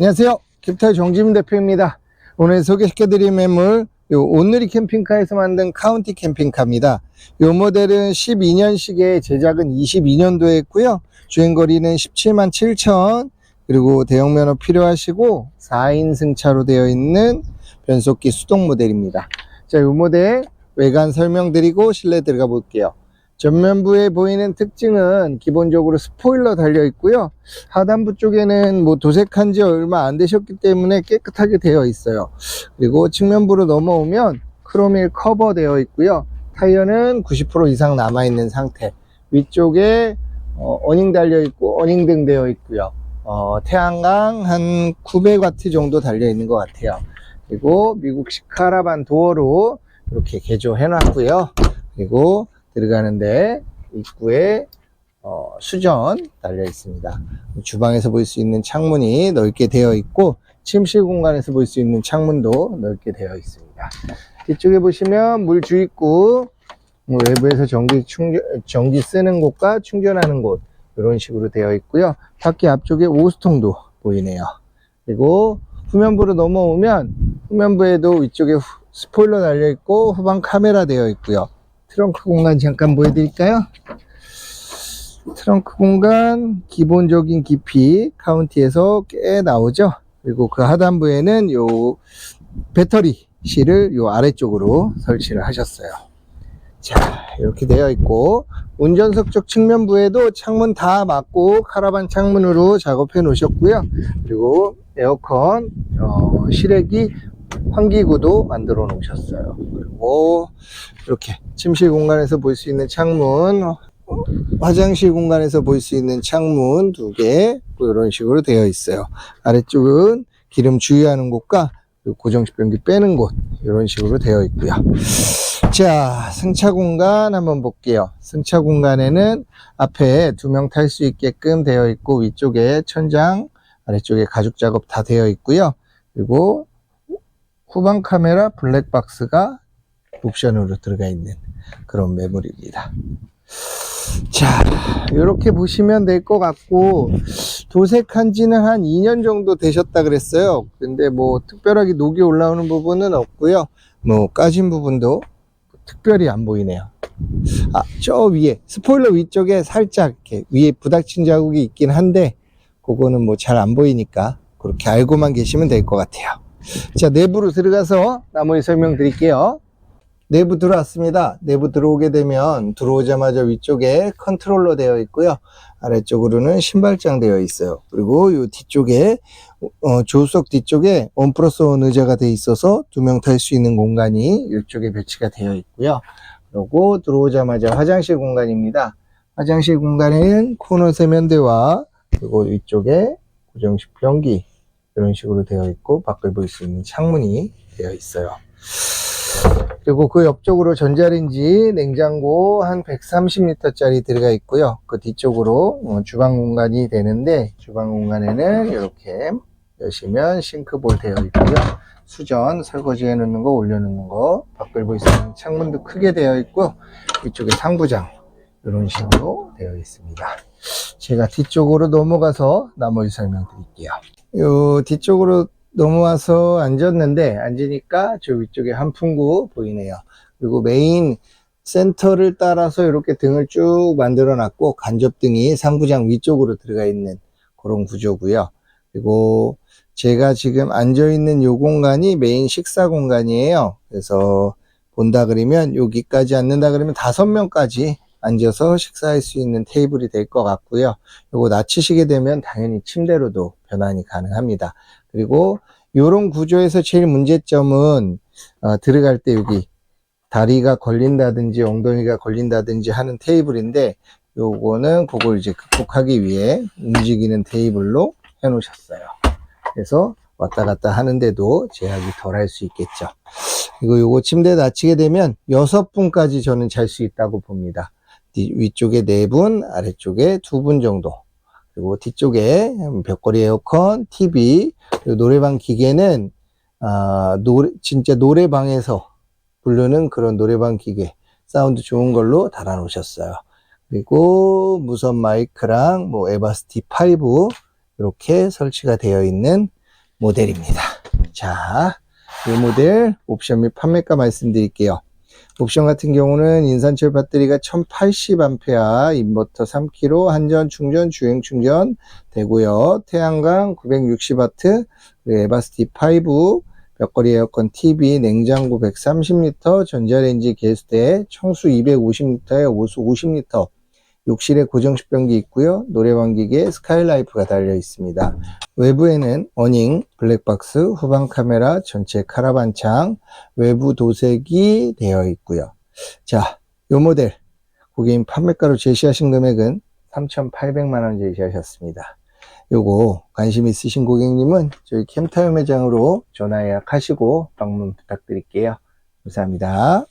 안녕하세요. 캡탈 정지민 대표입니다. 오늘 소개시켜드릴 매물, 요 오늘이 캠핑카에서 만든 카운티 캠핑카입니다. 요 모델은 12년식에 제작은 22년도에 했고요. 주행거리는 17만 7천, 그리고 대형 면허 필요하시고 4인 승 차로 되어 있는 변속기 수동 모델입니다. 자, 요 모델 외관 설명드리고 실내 들어가 볼게요. 전면부에 보이는 특징은 기본적으로 스포일러 달려 있고요. 하단부 쪽에는 뭐 도색한 지 얼마 안 되셨기 때문에 깨끗하게 되어 있어요. 그리고 측면부로 넘어오면 크로밀 커버 되어 있고요. 타이어는 90% 이상 남아 있는 상태. 위쪽에 어, 어닝 달려 있고 어닝 등 되어 있고요. 어, 태양광 한 900와트 정도 달려 있는 것 같아요. 그리고 미국식 카라반 도어로 이렇게 개조해 놨고요. 그리고 들어가는데 입구에 어, 수전 달려 있습니다. 주방에서 볼 수 있는 창문이 넓게 되어 있고 침실 공간에서 볼 수 있는 창문도 넓게 되어 있습니다. 뒤쪽에 보시면 물 주입구 뭐 외부에서 전기 충전 전기 쓰는 곳과 충전하는 곳 이런 식으로 되어 있고요. 바퀴 앞쪽에 오스통도 보이네요. 그리고 후면부로 넘어오면 후면부에도 위쪽에 후- 스포일러 달려 있고 후방 카메라 되어 있고요. 트렁크 공간 잠깐 보여드릴까요? 트렁크 공간 기본적인 깊이 카운티에서 꽤 나오죠. 그리고 그 하단부에는 요 배터리 실을 요 아래쪽으로 설치를 하셨어요. 자, 이렇게 되어 있고 운전석 쪽 측면부에도 창문 다 막고 카라반 창문으로 작업해 놓으셨고요. 그리고 에어컨 어, 실외기 환기구도 만들어 놓으셨어요. 그리고 이렇게 침실 공간에서 볼 수 있는 창문, 어, 화장실 공간에서 볼 수 있는 창문 두 개, 뭐 이런 식으로 되어 있어요. 아래쪽은 기름 주유하는 곳과 고정식 변기 빼는 곳, 이런 식으로 되어 있고요. 자, 승차 공간 한번 볼게요. 승차 공간에는 앞에 두 명 탈 수 있게끔 되어 있고, 위쪽에 천장, 아래쪽에 가죽 작업 다 되어 있고요. 그리고 후방 카메라 블랙박스가 옵션으로 들어가 있는 그런 매물입니다. 자, 이렇게 보시면 될 것 같고, 도색한 지는 한 2년 정도 되셨다 그랬어요. 근데 뭐, 특별하게 녹이 올라오는 부분은 없고요. 뭐, 까진 부분도 특별히 안 보이네요. 아, 저 위에, 스포일러 위쪽에 살짝 이렇게 위에 부닥친 자국이 있긴 한데, 그거는 뭐 잘 안 보이니까, 그렇게 알고만 계시면 될 것 같아요. 자, 내부로 들어가서 나머지 설명 드릴게요. 내부 들어왔습니다. 내부 들어오게 되면 들어오자마자 위쪽에 컨트롤러 되어 있고요. 아래쪽으로는 신발장 되어 있어요. 그리고 이 뒤쪽에 어, 조수석 뒤쪽에 원 플러스 원 의자가 되어 있어서 두 명 탈 수 있는 공간이 이쪽에 배치가 되어 있고요. 그리고 들어오자마자 화장실 공간입니다. 화장실 공간에는 코너 세면대와 그리고 위쪽에 고정식 변기 이런 식으로 되어 있고 밖을 볼 수 있는 창문이 되어 있어요. 그리고 그 옆쪽으로 전자레인지, 냉장고 한 130리터짜리 들어가 있고요. 그 뒤쪽으로 어, 주방 공간이 되는데 주방 공간에는 이렇게 여시면 싱크볼 되어 있고요. 수전 설거지 해 놓는 거 올려 놓는 거 밖을 볼 수 있는 창문도 크게 되어 있고 이쪽에 상부장 이런 식으로 되어 있습니다. 제가 뒤쪽으로 넘어가서 나머지 설명드릴게요. 요 뒤쪽으로 넘어와서 앉았는데 앉으니까 저 위쪽에 한풍구 보이네요. 그리고 메인 센터를 따라서 이렇게 등을 쭉 만들어 놨고 간접등이 상부장 위쪽으로 들어가 있는 그런 구조고요. 그리고 제가 지금 앉아 있는 요 공간이 메인 식사 공간이에요. 그래서 본다 그러면 여기까지 앉는다 그러면 다섯 명까지 앉아서 식사할 수 있는 테이블이 될 것 같고요. 요거 낮추시게 되면 당연히 침대로도 변환이 가능합니다. 그리고 요런 구조에서 제일 문제점은 어, 들어갈 때 여기 다리가 걸린다든지 엉덩이가 걸린다든지 하는 테이블인데 요거는 그걸 이제 극복하기 위해 움직이는 테이블로 해 놓으셨어요. 그래서 왔다 갔다 하는데도 제약이 덜 할 수 있겠죠. 그리고 요거 침대 낮추게 되면 여섯 분까지 저는 잘 수 있다고 봅니다. 뒤- 위쪽에 네 분, 아래쪽에 두 분 정도. 그리고 뒤쪽에 벽걸이 에어컨, TV, 그리고 노래방 기계는 아, 노래, 진짜 노래방에서 부르는 그런 노래방 기계, 사운드 좋은 걸로 달아 놓으셨어요. 그리고 무선 마이크랑 뭐 에바스티 5 이렇게 설치가 되어 있는 모델입니다. 자, 이 모델 옵션 및 판매가 말씀드릴게요. 옵션 같은 경우는 인산철 배터리가 1080A, 인버터 3kg, 한전 충전, 주행 충전 되고요. 태양광 960W, 그리고 에바스티 5, 벽걸이 에어컨 TV, 냉장고 130L, 전자레인지 개수대, 청수 250L에 오수 50L, 욕실에 고정식 변기 있고요. 노래방 기계에 스카이라이프가 달려 있습니다. 외부에는 어닝, 블랙박스, 후방 카메라, 전체 카라반 창, 외부 도색이 되어 있고요. 자, 요 모델 고객님 판매가로 제시하신 금액은 3,800만 원 제시하셨습니다. 요거 관심 있으신 고객님은 저희 캠타임 매장으로 전화 예약하시고 방문 부탁드릴게요. 감사합니다.